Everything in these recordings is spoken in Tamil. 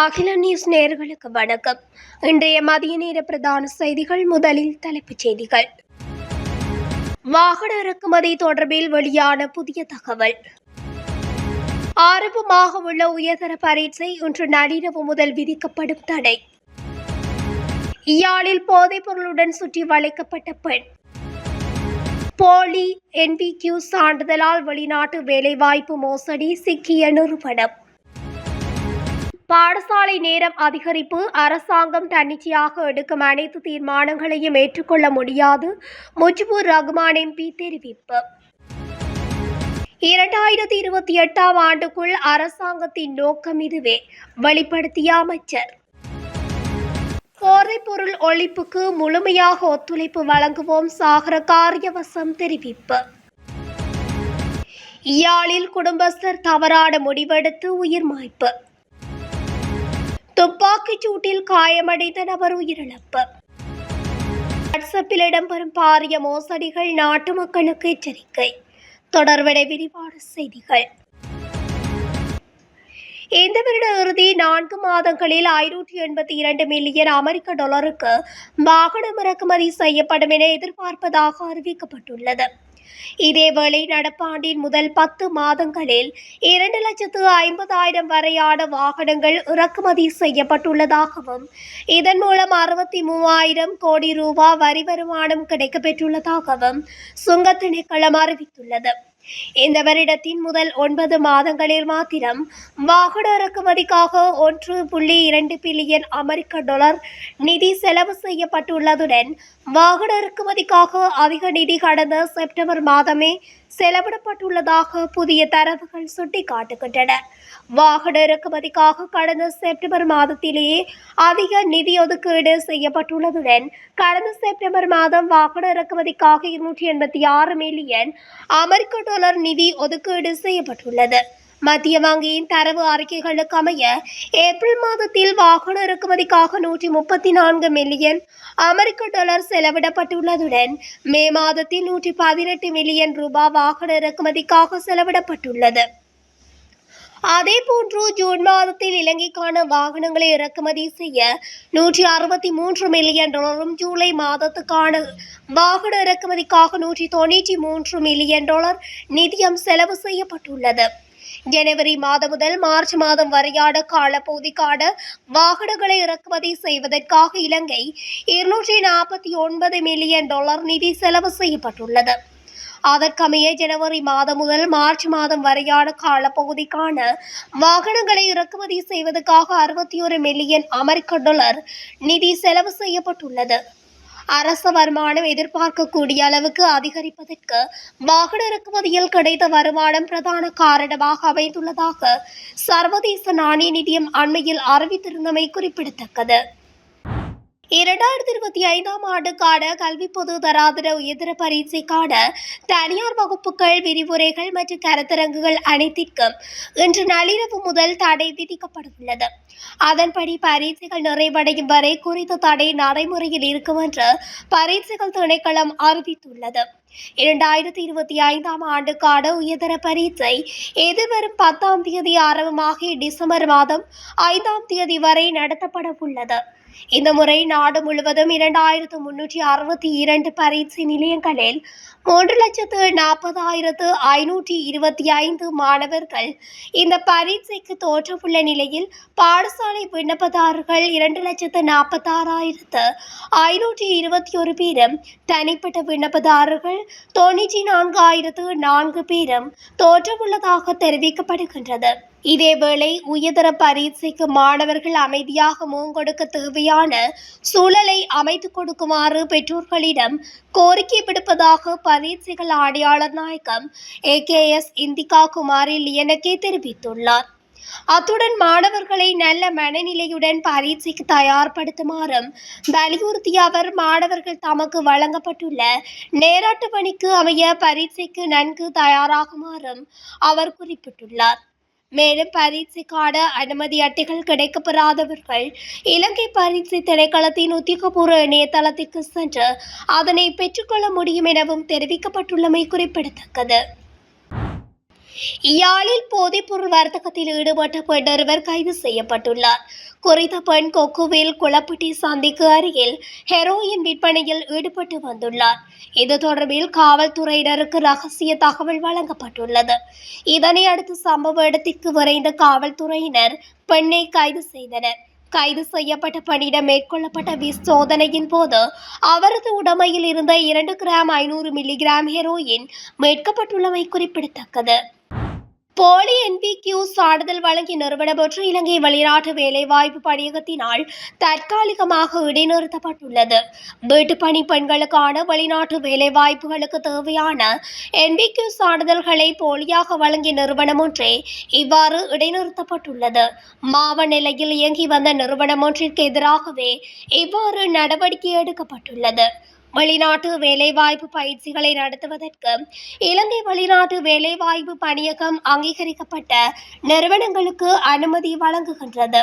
அகில நியூஸ் நேயர்களுக்கு வணக்கம். இன்றைய மதிய நேர பிரதான செய்திகள் முதலில் தலைப்புச் செய்திகள். வாகன இறக்குமதி தொடர்பில் வெளியான புதிய தகவல். ஆரம்பமாக உள்ள உயர்தர பரீட்சை இன்று நள்ளிரவு முதல் விதிக்கப்படும் தடை. இயாழில் போதைப் பொருளுடன் சுற்றி வளைக்கப்பட்ட பெண். போலி என்பிக்யூ சான்றிதழால் வெளிநாட்டு வேலைவாய்ப்பு மோசடி சிக்கிய நிறுவனம் பாடசாலை நேரம் அதிகரிப்பு அரசாங்கம் தன்னிச்சையாக எடுக்கும் அனைத்து தீர்மானங்களையும் ஏற்றுக்கொள்ள முடியாது. முஜிபுர் ரஹ்மான் எம்பி தெரிவிப்பு. இரண்டாயிரத்தி இருபத்தி எட்டாம் ஆண்டுக்குள் அரசாங்கத்தின் நோக்கம் இதுவே. வெளிப்படுத்திய அமைச்சர். போதைப்பொருள் ஒழிப்புக்கு முழுமையாக ஒத்துழைப்பு வழங்குவோம் சாகர காரியவசம் தெரிவிப்பு. யாழில் குடும்பஸ்தர் தவறான முடிவெடுத்து உயிர் மாய்ப்பு. துப்பாக்கிச் சூட்டில் காயமடைந்த நபர் உயிரிழப்பு. வாட்ஸ்அப்பில் இடம்பெறும் பாரிய மோசடிகள் நாட்டு மக்களுக்கு எச்சரிக்கை. தொடர்பட விரிவான செய்திகள். இந்த வருட இறுதி நான்கு மாதங்களில் ஐநூற்றி எண்பத்தி இரண்டு மில்லியன் அமெரிக்க டாலருக்கு வாகனம் இறக்குமதி செய்யப்படும் என எதிர்பார்ப்பதாக அறிவிக்கப்பட்டுள்ளது. இதேவேளை நடப்பாண்டின் முதல் பத்து மாதங்களில் இரண்டு லட்சத்து ஐம்பதாயிரம் வரையான வாகனங்கள் இறக்குமதி செய்யப்பட்டுள்ளதாகவும் இதன் மூலம் அறுபத்தி மூவாயிரம் கோடி ரூபாய் வரி வருமானம் கிடைக்கப்பெற்றுள்ளதாகவும் சுங்கத் திணைக்களம் அறிவித்துள்ளது. இந்த வருடத்தின் முதல் ஒன்பது மாதங்களில் மாத்திரம் வாகன இறக்குமதிக்காக ஒன்று புள்ளி இரண்டு பில்லியன் அமெரிக்க டாலர் நிதி செலவு செய்யப்பட்டுள்ளதுடன் வாகன இறக்குமதிக்காக அதிக நிதி கடந்த செப்டம்பர் மாதமே செலவிடப்பட்டுள்ளதாக புதிய தரவுகள் சுட்டிக்காட்டுகின்றன. வாகன இறக்குமதிக்காக கடந்த செப்டம்பர் மாதத்திலேயே அதிக நிதி ஒதுக்கீடு செய்யப்பட்டுள்ளதுடன் கடந்த செப்டம்பர் மாதம் வாகன இறக்குமதிக்காக இருநூற்றி எண்பத்தி ஆறு மில்லியன் அமெரிக்க டாலர் நிதி ஒதுக்கீடு செய்யப்பட்டுள்ளது. மத்திய வங்கியின் தரவு அறிக்கைகளுக்கு அமைய ஏப்ரல் மாதத்தில் வாகன இறக்குமதிக்காக நூற்றி முப்பத்தி நான்கு மில்லியன் அமெரிக்க டாலர் செலவிடப்பட்டுள்ளதுடன் மே மாதத்தில் நூற்றி பதினெட்டு மில்லியன் ரூபாய் வாகன இறக்குமதிக்காக செலவிடப்பட்டுள்ளது. அதேபோன்று ஜூன் மாதத்தில் இலங்கைக்கான வாகனங்களை இறக்குமதி செய்ய நூற்றி அறுபத்தி மூன்று மில்லியன் டாலரும் ஜூலை மாதத்துக்கான வாகன இறக்குமதிக்காக நூற்றி தொண்ணூற்றி மூன்று மில்லியன் டாலர் நிதியம் செலவு செய்யப்பட்டுள்ளது. ஜனவரி மாதம் முதல் மார்ச் மாதம் வரையான காலப்பகுதிக்கான வாகனங்களை இறக்குமதி செய்வதற்காக இலங்கை இருநூற்றி நாற்பத்தி ஒன்பது மில்லியன் டாலர் நிதி செலவு செய்யப்பட்டுள்ளது. அதற்கமைய ஜனவரி மாதம் முதல் மார்ச் மாதம் வரையான காலப்பகுதிக்கான வாகனங்களை இறக்குமதி செய்வதற்காக அறுபத்தி ஒரு மில்லியன் அமெரிக்க டாலர் நிதி செலவு செய்யப்பட்டுள்ளது. அரச வருமானம் எதிர்பார்க்கக்கூடிய அளவுக்கு அதிகரிப்பதற்கு வாகன இறக்குமதியில் கிடைத்த வருமானம் பிரதான காரணமாக அமைந்துள்ளதாக சர்வதேச நாணய நிதியம் அண்மையில் அறிவித்திருந்தமை குறிப்பிடத்தக்கது. இரண்டாயிரத்தி இருபத்தி ஐந்தாம் ஆண்டுக்கான கல்வி பொது தராதர உயர்தர பரீட்சைக்கான தனியார் வகுப்புகள் விரிவுரைகள் மற்றும் கருத்தரங்குகள் அனைத்திற்கும் இன்று நள்ளிரவு முதல் தடை விதிக்கப்படவுள்ளது. அதன்படி பரீட்சைகள் நிறைவடையும் வரை குறித்த தடை நடைமுறையில் இருக்கும் என்று பரீட்சைகள் திணைக்களம் அறிவித்துள்ளது. இரண்டாயிரத்தி இருபத்தி ஐந்தாம் ஆண்டுக்கான உயர்தர பரீட்சை எதிர்வரும் பத்தாம் தேதி ஆரம்பமாகி டிசம்பர் மாதம் ஐந்தாம் தேதி வரை நடத்தப்பட உள்ளது இந்த முறை நாடு முழுவதும் இரண்டாயிரத்து முன்னூற்றி அறுபத்தி இரண்டு பரீட்சை நிலையங்களில் மூன்று லட்சத்து நாற்பதாயிரத்து ஐநூற்றி இருபத்தி ஐந்து மாணவர்கள் இந்த பரீட்சைக்கு தோற்றவுள்ள நிலையில் பாடசாலை விண்ணப்பதாரர்கள் இரண்டு லட்சத்து நாற்பத்தாறாயிரத்து ஐநூற்றி இருபத்தி ஒரு பேரும் தனிப்பட்ட விண்ணப்பதாரர்கள் தொண்ணூற்றி நான்காயிரத்து நான்கு பேரும் தோற்றவுள்ளதாக தெரிவிக்கப்படுகின்றது. இதேவேளை உயர்தர பரீட்சைக்கு மாணவர்கள் அமைதியாக மூங்கொடுக்க தேவையான சூழலை அமைத்துக் கொடுக்குமாறு பெற்றோர்களிடம் கோரிக்கை விடுப்பதாக பரீட்சைகள் ஆணையாளர் நாயகம் A K S Indika Kumari Liyanage தெரிவித்துள்ளார். அத்துடன் மாணவர்களை நல்ல மனநிலையுடன் பரீட்சைக்கு தயார்படுத்துமாறும் வலியுறுத்திய அவர் மாணவர்கள் தமக்கு வழங்கப்பட்டுள்ள நேராட்டு பணிக்கு அமைய பரீட்சைக்கு நன்கு தயாராகுமாறும் அவர் குறிப்பிட்டுள்ளார். மேலும் பரீட்சைக்கான அனுமதி அட்டைகள் கிடைக்கப்பெறாதவர்கள் இலங்கை பரீட்சை திணைக்களத்தின் உத்தியோகபூர்வ இணையதளத்திற்கு சென்று அதனை பெற்றுக்கொள்ள முடியும் எனவும் தெரிவிக்கப்பட்டுள்ளமை குறிப்பிடத்தக்கது. யாழில் போதைப்பொருள் வர்த்தகத்தில் ஈடுபட்ட பெண் ஒருவர் கைது செய்யப்பட்டுள்ளார் குறித்த பெண் கொக்குவில் குளப்பட்டி சந்திக்கு அருகில் ஹெரோயின் விற்பனையில் ஈடுபட்டு வந்துள்ளார் இது தொடர்பில் காவல்துறையினருக்கு ரகசிய தகவல் வழங்கப்பட்டுள்ளது இதனை அடுத்து சம்பவ இடத்திற்கு விரைந்த காவல்துறையினர் பெண்ணை கைது செய்தனர் கைது செய்யப்பட்ட பணியிடம் மேற்கொள்ளப்பட்ட விசோதனையின் போது அவரது உடமையில் இருந்த இரண்டு கிராம் ஐநூறு மில்லிகிராம் ஹெரோயின் மீட்கப்பட்டுள்ளமை குறிப்பிடத்தக்கது போலி என்பிக்யூ சான்றிதழ் வழங்கிய நிறுவனம் ஒன்று இலங்கை வெளிநாட்டு வேலைவாய்ப்பு பணியகத்தினால் தற்காலிகமாக இடைநிறுத்தப்பட்டுள்ளது. வீட்டுப்பணி பெண்களுக்கான வெளிநாட்டு வேலைவாய்ப்புகளுக்கு தேவையான என்பிக்யூ சான்றிதழ்களை போலியாக வழங்கிய நிறுவனம் ஒன்றே இவ்வாறு இடைநிறுத்தப்பட்டுள்ளது. மாவ நிலையில் இயங்கி வந்த நிறுவனம் ஒன்றிற்கு எதிராகவே இவ்வாறு நடவடிக்கை எடுக்கப்பட்டுள்ளது. வெளிநாட்டு வேலைவாய்ப்பு பயிற்சிகளை நடத்துவதற்கு இலங்கை வெளிநாட்டு வேலைவாய்ப்பு பணியகம் அங்கீகரிக்கப்பட்ட நிறுவனங்களுக்கு அனுமதி வழங்குகின்றது.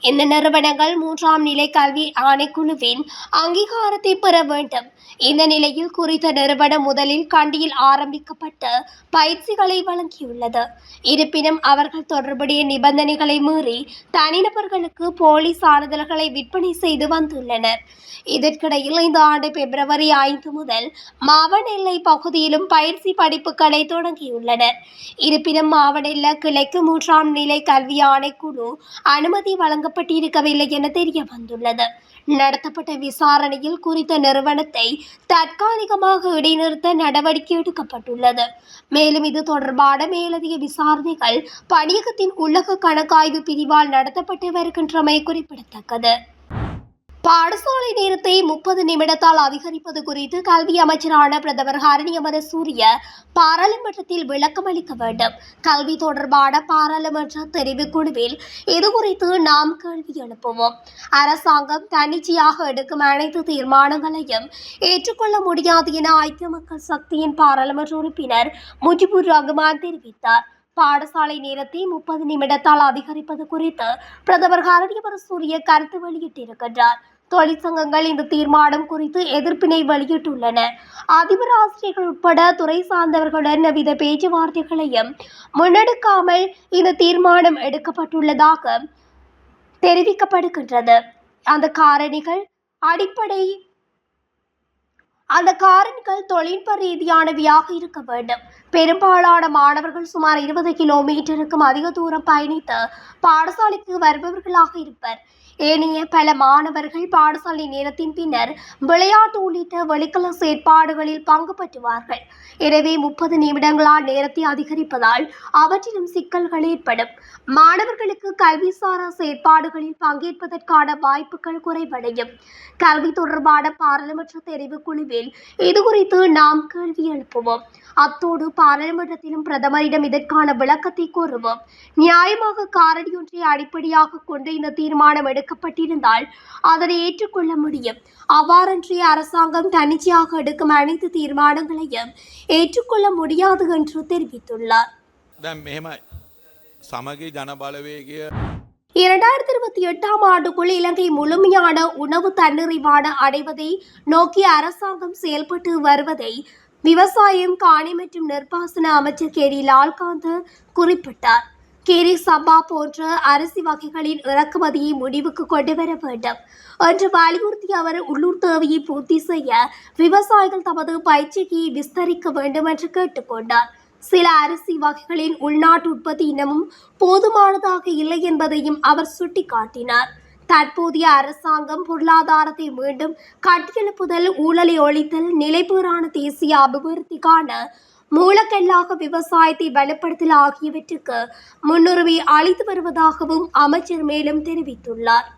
இந்த நிறுவனங்கள் மூன்றாம் நிலை கல்வி ஆணைக்குழுவின் அங்கீகாரத்தை பெற வேண்டும். இந்த நிலையில் குறித்த நிறுவனம் முதலில் கண்டியில் ஆரம்பிக்கப்பட்ட பயிற்சிகளை வழங்கியுள்ளது. இருப்பினும் அவர்கள் தொடர்புடைய நிபந்தனைகளை மீறி தனிநபர்களுக்கு போலி சான்றிதழ்களை விற்பனை செய்து வந்துள்ளனர். இதற்கிடையில் இந்த ஆண்டு பிப்ரவரி ஐந்து முதல் மாவனெல்லை பகுதியிலும் பயிற்சி படிப்புகளை தொடங்கியுள்ளனர். இருப்பினும் மாவனெல்ல கிளைக்கு மூன்றாம் நிலை கல்வி ஆணைக்குழு அனுமதி வழங்கப்பட்டிருக்கவில்லை என தெரிய வந்துள்ளது. நடத்தப்பட்ட விசாரணையில் குறித்த நிறுவனத்தை தற்காலிகமாக இடைநிறுத்த நடவடிக்கை எடுக்கப்பட்டுள்ளது. மேலும் இது தொடர்பான மேலதிக விசாரணைகள் பணியகத்தின் உள்ளக கணக்காய்வு பிரிவால் நடத்தப்பட்டு வருகின்றமை குறிப்பிடத்தக்கது. பாடசாலை நேரத்தை முப்பது நிமிடத்தால் அதிகரிப்பது குறித்து கல்வி அமைச்சரான பிரதமர் ஹரணி அமரசூரிய பாராளுமன்றத்தில் விளக்கம் அளிக்க வேண்டும். கல்வி தொடர்பான பாராளுமன்ற தெரிவுக்குழுவில் இது குறித்து நாம் கேள்வி எழுப்புவோம். அரசாங்கம் தன்னிச்சையாக எடுக்கும் அனைத்து தீர்மானங்களையும் ஏற்றுக்கொள்ள முடியாது என ஐக்கிய மக்கள் சக்தியின் பாராளுமன்ற உறுப்பினர் முஜிபுர் ரகுமான் தெரிவித்தார். பாடசாலை நேரத்தை முப்பது நிமிடத்தால் அதிகரிப்பது குறித்து பிரதமர் ஹரணியவர சூரிய கருத்து வெளியிட்டிருக்கின்றார். தொழிற்சங்கங்கள் இந்த தீர்மானம் குறித்து எதிர்ப்பினை வெளியிட்டுள்ளன. அதிபர் ஆசிரியர்கள் உட்பட துறை சார்ந்தவர்களுடன் வித பேச்சுவார்த்தைகளையும் முன்னெடுக்காமல் இந்த தீர்மானம் எடுக்கப்பட்டுள்ளதாக தெரிவிக்கப்படுகின்றது. அந்த காரணிகள் அடிப்படை அந்த காரணிகள் தொழில்நுட்ப ரீதியானவையாக இருக்க வேண்டும். பெரும்பாலான மாணவர்கள் சுமார் இருபது கிலோமீட்டருக்கும் அதிக தூரம் பயணித்து பாடசாலைக்கு வருபவர்களாக இருப்பர். ஏனைய பல மாணவர்கள் பாடசாலை நேரத்தின் பின்னர் விளையாட்டு உள்ளிட்ட வெளிக்கல செயற்பாடுகளில் பங்கு பெற்றுவார்கள். எனவே முப்பது நிமிடங்களால் நேரத்தை அதிகரிப்பதால் அவற்றிலும் சிக்கல்கள் ஏற்படும். மாணவர்களுக்கு கல்விசாரா செயற்பாடுகளில் பங்கேற்பதற்கான வாய்ப்புகள் குறைவடையும். கல்வி தொடர்பான பாராளுமன்ற தெரிவு குழுவில் இது குறித்து நாம் கேள்வி எழுப்புவோம். அத்தோடு பாராளுமன்றத்திலும் பிரதமரிடம் இதற்கான விளக்கத்தை கோருவோம். நியாயமாக காரணியொன்றை அடிப்படையாக கொண்டு இந்த தீர்மானம் எடுக்க எடுக்கப்பட்டிருந்தால் அதனை ஏற்றுக்கொள்ள முடியும் அவ்வாறன்றி அரசாங்கம் தன்னிச்சையாக எடுக்கும் அனைத்து தீர்மானங்களையும் ஏற்றுக்கொள்ள முடியாது என்று தெரிவித்துள்ளார் දැන් මෙහෙමයි සමගි ජනබලවේගය இரண்டாயிரத்தி இருபத்தி எட்டாம் ஆண்டுக்குள் இலங்கை முழுமையான உணவு தன்னிறைவான அடைவதை நோக்கி அரசாங்கம் செயல்பட்டு வருவதை விவசாயம் காணி மற்றும் நெற்பாசன அமைச்சர் கேரி லால்காந்த் குறிப்பிட்டார் கேரி சம்பா போன்ற அரிசி வகைகளின் இறக்குமதியை முடிவுக்கு கொண்டு வர வேண்டும். என்று வலியுறுத்தி அவர் உள்ளூர் தேவையை பூர்த்தி செய்ய விவசாயிகள் தமது பயிற்சியை விஸ்தரிக்க வேண்டும் என்று கேட்டுக்கொண்டார். சில அரிசி வகைகளின் உள்நாட்டு உற்பத்தி இன்னமும் போதுமானதாக இல்லை என்பதையும் அவர் சுட்டிக்காட்டினார். தற்போதைய அரசாங்கம் பொருளாதாரத்தை மீண்டும் கட்டியெழுப்புதல் ஊழலை ஒழித்தல் நிலைபெறான தேசிய அபிவிருத்திக்கான மூலக்கல்லாக விவசாயத்தை வலுப்படுத்தல் ஆகியவற்றுக்கு முன்னுரிமை அளித்து வருவதாகவும் அமைச்சர் மேலும் தெரிவித்துள்ளார்.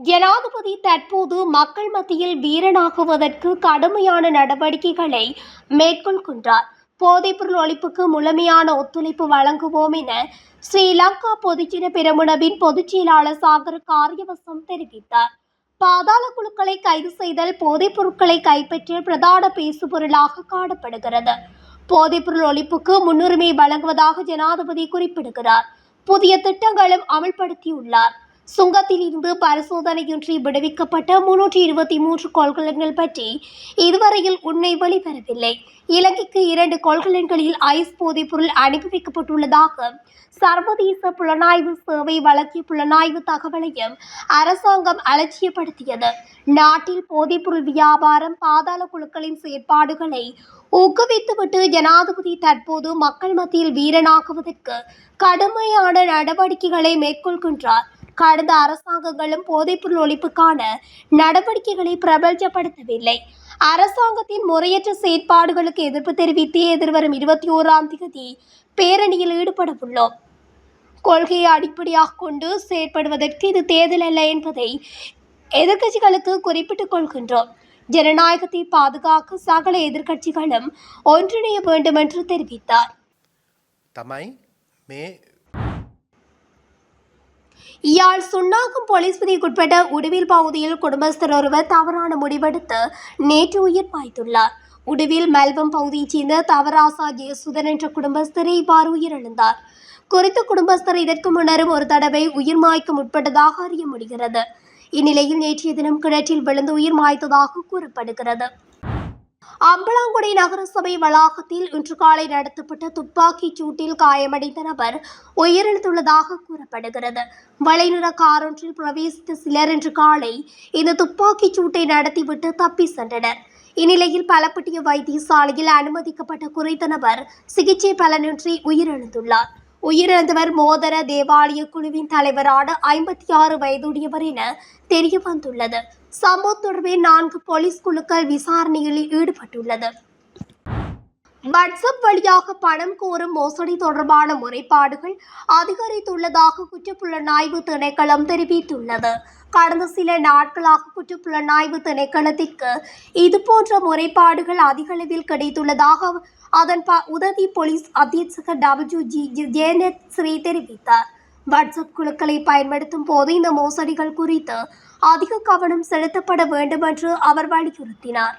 ஜனாதிபதி தற்போது மக்கள் மத்தியில் வீரனாகுவதற்கு கடுமையான நடவடிக்கைகளை மேற்கொள்கின்றார். போதைப்பொருள் ஒழிப்புக்கு முழுமையான ஒத்துழைப்பு வழங்குவோம் என ஸ்ரீலங்கா பொதுஜன பெருமுனவின் பொதுச் செயலாளர் சாகர் காரியவசம் தெரிவித்தார். பாதாள குழுக்களை கைது செய்தல் போதைப் பொருட்களை கைப்பற்ற பிரதான பேசுபொருளாக காணப்படுகிறது. போதைப்பொருள் ஒழிப்புக்கு முன்னுரிமை வழங்குவதாக ஜனாதிபதி குறிப்பிடுகிறார். புதிய திட்டங்களும் அமல்படுத்தியுள்ளார். சுங்கத்தில் இருந்து பரிசோதனையின்றி விடுவிக்கப்பட்ட முன்னூற்றி இருபத்தி மூன்று கொள்கலன்கள் பற்றி இதுவரையில் உண்மை வெளிவரவில்லை. இலங்கைக்கு இரண்டு கொள்கலன்களில் ஐஸ் போதைப்பொருள் அனுப்பி வைக்கப்பட்டுள்ளதாக சர்வதேச புலனாய்வு சேவை வழங்கிய புலனாய்வு தகவலையும் அரசாங்கம் அலட்சியப்படுத்தியது. நாட்டில் போதைப்பொருள் வியாபாரம் பாதாள குழுக்களின் செயற்பாடுகளை ஊக்குவித்துவிட்டு ஜனாதிபதி தற்போது மக்கள் மத்தியில் வீரனாக்குவதற்கு கடுமையான நடவடிக்கைகளை மேற்கொள்கின்றார். கடந்த அரசாங்கங்களும் போதைப்பொருள் ஒழிப்புக்கான நடவடிக்கைகளை பிரபலப்படுத்தவில்லை. அரசாங்கத்தின் முறையற்ற செயற்பாடுகளுக்கு எதிர்ப்பு தெரிவித்து எதிர்வரும் இருபத்தி ஓராம் தேதி பேரணியில் ஈடுபட உள்ளோம். கொள்கையை அடிப்படையாக கொண்டு செயற்படுவதற்கு இது தேர்தல் அல்ல என்பதை எதிர்க்கட்சிகளுக்கு குறிப்பிட்டுக் கொள்கின்றோம். ஜனநாயகத்தை பாதுகாக்க சகல எதிர்கட்சிகளும் ஒன்றிணைய வேண்டும் என்று தெரிவித்தார் இயாழ் சுண்ணாகம் போலீஸ் பிரிவுக்குட்பட்ட உடுவில் பகுதியில் குடும்பஸ்தர் ஒருவர் தவறான முடிவெடுத்து நேற்று உயிர் பாய்த்துள்ளார். உடுவில் மெல்பம் பகுதியைச் சேர்ந்த தவராசா ஜெயசுதன் என்ற குடும்பஸ்தரை இவ்வாறு உயிரிழந்தார். குறித்த குடும்பஸ்தர் இதற்கு முன்னரும் ஒரு தடவை உயிர் மாய்க்க முற்பட்டதாக அறிய முடிகிறது. இந்நிலையில் நேற்றைய தினம் கிணற்றில் விழுந்து உயிர் மாய்த்ததாக கூறப்படுகிறது. அம்பலாங்குடி நகரசபை வளாகத்தில் இன்று காலை நடத்தப்பட்ட துப்பாக்கிச் சூட்டில் காயமடைந்த நபர் உயிரிழந்துள்ளதாக கூறப்படுகிறது. வளைநிற காரொன்றில் பிரவேசித்த சிலர் இன்று காலை இந்த துப்பாக்கிச் சூட்டை நடத்திவிட்டு தப்பி சென்றனர். இந்நிலையில் பலப்பட்டிய வைத்தியசாலையில் அனுமதிக்கப்பட்ட குறைத்த நபர் சிகிச்சை பலனின்றி உயிரிழந்துள்ளார். உயிரிழந்தவர் மோதர தேவாலய குழுவின் தலைவரான ஐம்பத்தி ஆறு வயதுடையவர் என தெரிய வந்துள்ளது சம்பவம் தொடர்பில் நான்கு போலீஸ் குழுக்கள் விசாரணையில் ஈடுபட்டுள்ளது. வாட்ஸ்அப் வழியாக பணம் கோரும் மோசடி தொடர்பான முறைப்பாடுகள் அதிகரித்துள்ளதாக குற்றப்புலனாய்வு திணைக்களம் தெரிவித்துள்ளது. கடந்த சில நாட்களாக குற்றப்புலனாய்வு திணைக்களத்திற்கு இதுபோன்ற முறைப்பாடுகள் அதிகளவில் கிடைத்துள்ளதாக அதன் ப உதவி போலீஸ் அத்தியட்சகர் டபிள்யூ ஜி ஜேனத் ஸ்ரீ தெரிவித்தார். வாட்ஸ்அப் குழுக்களை பயன்படுத்தும் போது இந்த மோசடிகள் குறித்து அதிக கவனம் செலுத்தப்பட வேண்டும் என்று அவர் வலியுறுத்தினார்.